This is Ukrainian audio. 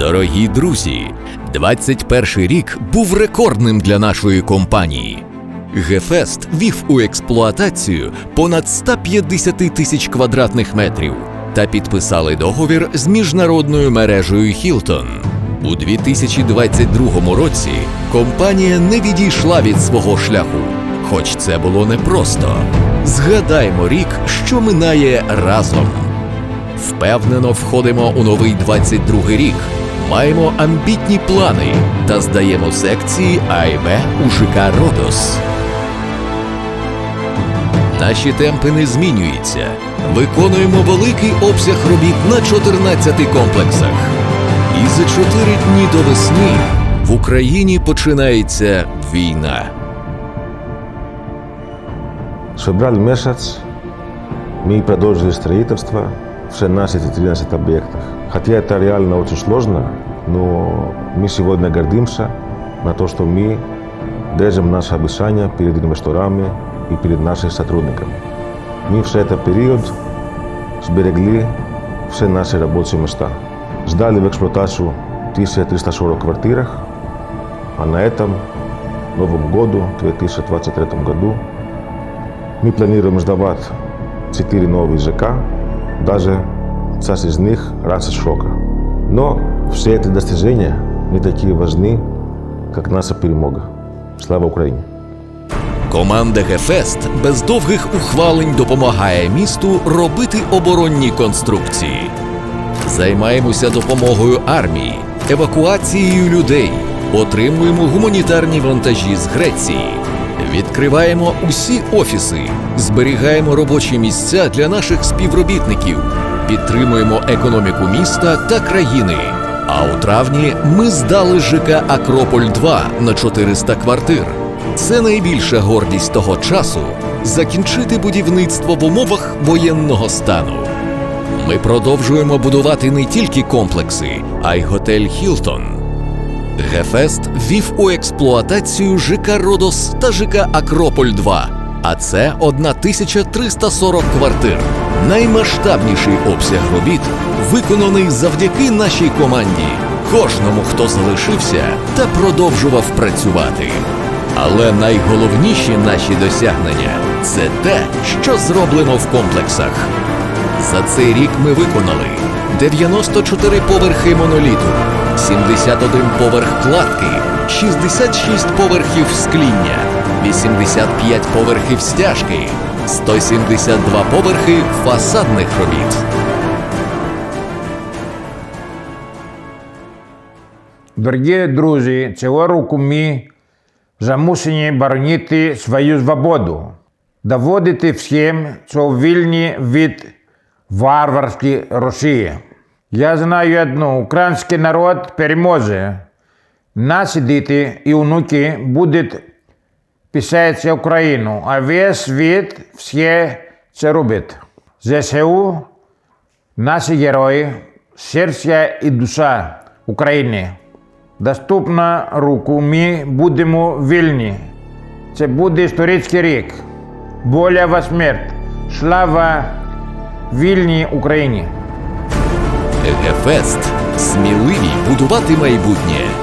Дорогі друзі, 21 рік був рекордним для нашої компанії. Гефест вів у експлуатацію понад 150 тисяч квадратних метрів та підписали договір з міжнародною мережею Хілтон. У 2022 році компанія не відійшла від свого шляху, хоч це було непросто. Згадаймо рік, що минає разом. Впевнено входимо у новий 22 рік. Маємо амбітні плани та здаємо секції А у ЖК Родос. Наші темпи не змінюються. Виконуємо великий обсяг робіт на 14 комплексах. І за 4 дні до весни в Україні починається війна. С февраль месяц мы продолжили строительство в 16-13 объектах. Хотя это реально очень сложно, но мы сегодня гордимся на то, что мы держим наше обещание перед инвесторами и перед нашими сотрудниками. Мы все этот период сберегли все наши рабочие места. Сдали в эксплуатацию 1340 квартирах, а на этом Новом году, 2023 году, мы планируем сдавать 4 новые ЖК, даже часть из них раньше срока. Но все эти достижения не такие важны, как наша перемога. Слава Украине! Команда Гефест без довгих ухвалень допомагає місту робити оборонні конструкції. Займаємося допомогою армії, евакуацією людей, отримуємо гуманітарні вантажі з Греції, відкриваємо усі офіси, зберігаємо робочі місця для наших співробітників, підтримуємо економіку міста та країни. А у травні ми здали ЖК Акрополь 2 на 400 квартир. Це найбільша гордість того часу закінчити будівництво в умовах воєнного стану. Ми продовжуємо будувати не тільки комплекси, а й готель Хілтон. Гефест ввів у експлуатацію ЖК Родос та ЖК Акрополь 2, а це 1340 квартир. Наймасштабніший обсяг робіт виконаний завдяки нашій команді, кожному, хто залишився та продовжував працювати. Але найголовніші наші досягнення це те, що зроблено в комплексах. За цей рік ми виконали 94 поверхи моноліту, 71 поверх кладки, 66 поверхів скління, 85 поверхів стяжки, 172 поверхи фасадних робіт. Дорогі друзі, цього року ми замусені боронити свою свободу, доводити всім, що вільні від варварської Росії. Я знаю одну, український народ переможе. Наші діти і онуки будуть писати Україну, а весь світ все це робить. ЗСУ – наші герої, серця і душа України. Доступна руку ми будемо вільні. Це буде історичний рік. Воля во смерть. Слава вільній Україні. Гефест сміливі будувати майбутнє.